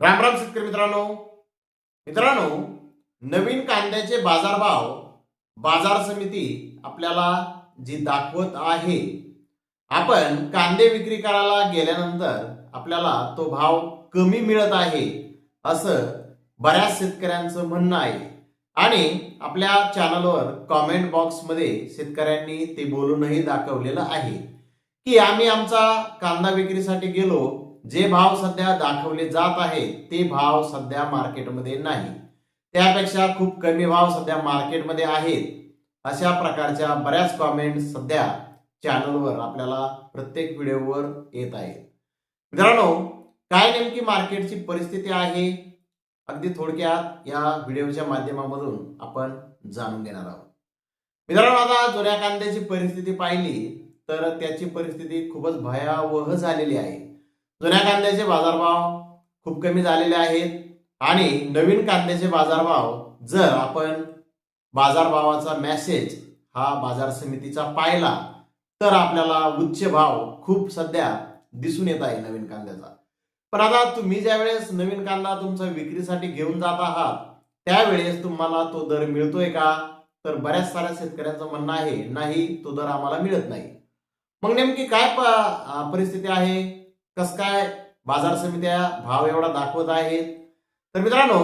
राम राम शेतकरी मित्रांनो. मित्रांनो नवीन कांद्याचे बाजारभाव बाजार समिती आपल्याला जी दाखवत आहे आपण कांदे विक्री करायला गेल्यानंतर आपल्याला तो भाव कमी मिळत आहे असं बऱ्याच शेतकऱ्यांचं म्हणणं आहे. आणि आपल्या चॅनलवर कॉमेंट बॉक्समध्ये शेतकऱ्यांनी ते बोलूनही दाखवलेलं आहे की आम्ही आमचा कांदा विक्रीसाठी गेलो जे भाव सध्या दाखवले जात आहे ते भाव सध्या मार्केटमध्ये नाही. त्यापेक्षा खूप कमी भाव सध्या मार्केटमध्ये आहेत अशा प्रकारच्या बऱ्याच कॉमेंट सध्या चॅनलवर आपल्याला प्रत्येक व्हिडिओवर येत आहेत. मित्रांनो काय नेमकी मार्केटची परिस्थिती आहे अगदी थोडक्यात या व्हिडिओच्या माध्यमामधून आपण जाणून घेणार आहोत. मित्रांनो आता जुन्या कांद्याची परिस्थिती पाहिली तर त्याची परिस्थिती खूपच भयावह झालेली आहे. जुन्या कांद्याचे बाजारभाव खूप कमी झालेले आहेत आणि नवीन कांद्याचे बाजारभाव जर आपण बाजारभावाचा मेसेज हा बाजार समितीचा पाहिला तर आपल्याला उच्च भाव खूप सध्या दिसून येत आहे नवीन कांद्याचा. पण आता तुम्ही ज्या वेळेस नवीन कांदा तुमचा विक्रीसाठी घेऊन जात आहात त्यावेळेस तुम्हाला तो दर मिळतोय का? तर बऱ्याच साऱ्या शेतकऱ्यांचं म्हणणं आहे नाही तो दर आम्हाला मिळत नाही. मग नेमकी काय परिस्थिती आहे? कस काय बाजार समित्या भाव एवढा दाखवत आहेत? तर मित्रांनो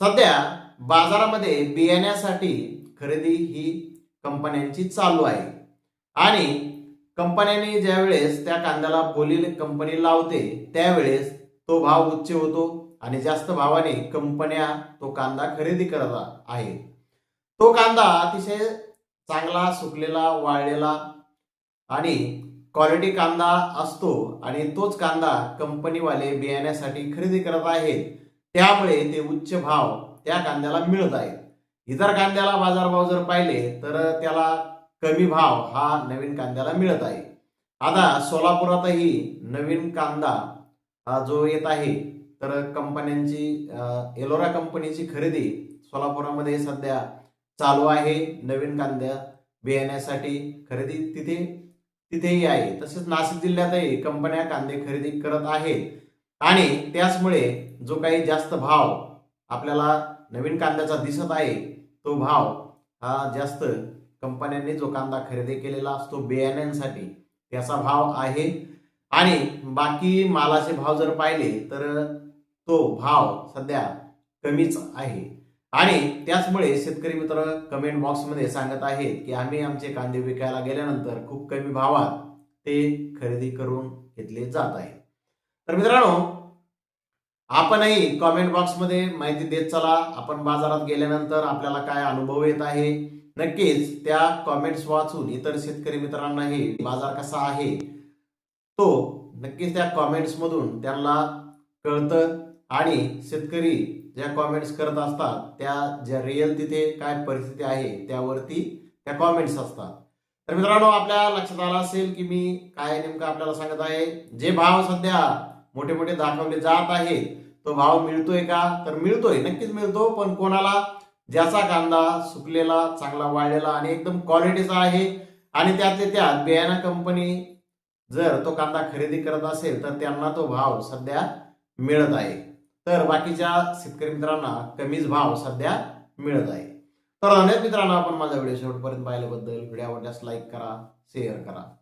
सध्या बाजारामध्ये बियाण्यासाठी खरेदी ही कंपन्यांची चालू आहे. आणि कंपन्यांनी ज्यावेळेस त्या कांद्याला बोलील कंपनी लावते त्यावेळेस तो भाव उच्च होतो आणि जास्त भावाने कंपन्या तो कांदा खरेदी करत आहे तो कांदा अतिशय चांगला सुकलेला वाळलेला आणि क्वालिटी कांदा असतो आणि तोच कांदा कंपनीवाले बियाण्यासाठी खरेदी करत आहेत त्यामुळे ते उच्च भाव त्या कांद्याला मिळत आहेत. इतर कांद्याला बाजारभाव जर पाहिले तर त्याला कमी भाव हा नवीन कांद्याला मिळत आहे. आता सोलापुरातही नवीन कांदा हा जो येत आहे तर कंपन्यांची एलोरा कंपनीची खरेदी सोलापुरामध्ये सध्या चालू आहे. नवीन कांद्या बियाण्यासाठी खरेदी तिथे तिथेही आहे. तसेच नाशिक जिल्ह्यातही कंपन्या कांदे खरेदी करत आहेत. आणि त्याचमुळे जो काही जास्त भाव आपल्याला नवीन कांद्याचा दिसत आहे तो भाव हा जास्त कंपन्यांनी जो कांदा खरेदी केलेला असतो बियाण्यांसाठी त्याचा भाव आहे. आणि बाकी मालाचे भाव जर पाहिले तर तो भाव सध्या कमीच आहे. आणि त्याचमुळे शेतकरी मित्र कमेंट बॉक्समध्ये सांगत आहेत की आम्ही आमचे कांदे विकायला गेल्यानंतर खूप कमी भावात ते खरेदी करून घेतले जात आहे तर मित्रांनो आपणही कॉमेंट बॉक्समध्ये माहिती देत चला. आपण बाजारात गेल्यानंतर आपल्याला काय अनुभव येत आहे? नक्कीच त्या कॉमेंट्स वाचून इतर शेतकरी मित्रांनाही बाजार कसा आहे? तो नक्कीच त्या कॉमेंट्समधून त्यांना कळतं. आणि शेतकरी ज्या कॉमेंट्स करत असतात त्या ज्या रिअल तिथे काय परिस्थिती आहे त्यावरती त्या कॉमेंट्स असतात. तर मित्रांनो आपल्या लक्षात आलं असेल की मी काय नेमकं आपल्याला सांगत आहे जे भाव सध्या मोठे मोठे दाखवले जात आहेत तो भाव मिळतोय का? तर मिळतोय नक्कीच मिळतो पण कोणाला? ज्याचा कांदा सुकलेला चांगला वाळलेला आणि एकदम क्वालिटीचा आहे आणि त्यातले त्यात बियाणा कंपनी जर तो कांदा खरेदी करत असेल तर त्यांना तो भाव सध्या मिळत आहे. तर बाकीच्या शेतकरी मित्रांना कमीच भाव सध्या मिळत आहे. तर धन्यवाद मित्रांनो आपण माझा व्हिडिओ शेवटपर्यंत पाहिल्याबद्दल व्हिडिओ आवडल्यास लाईक करा शेअर करा.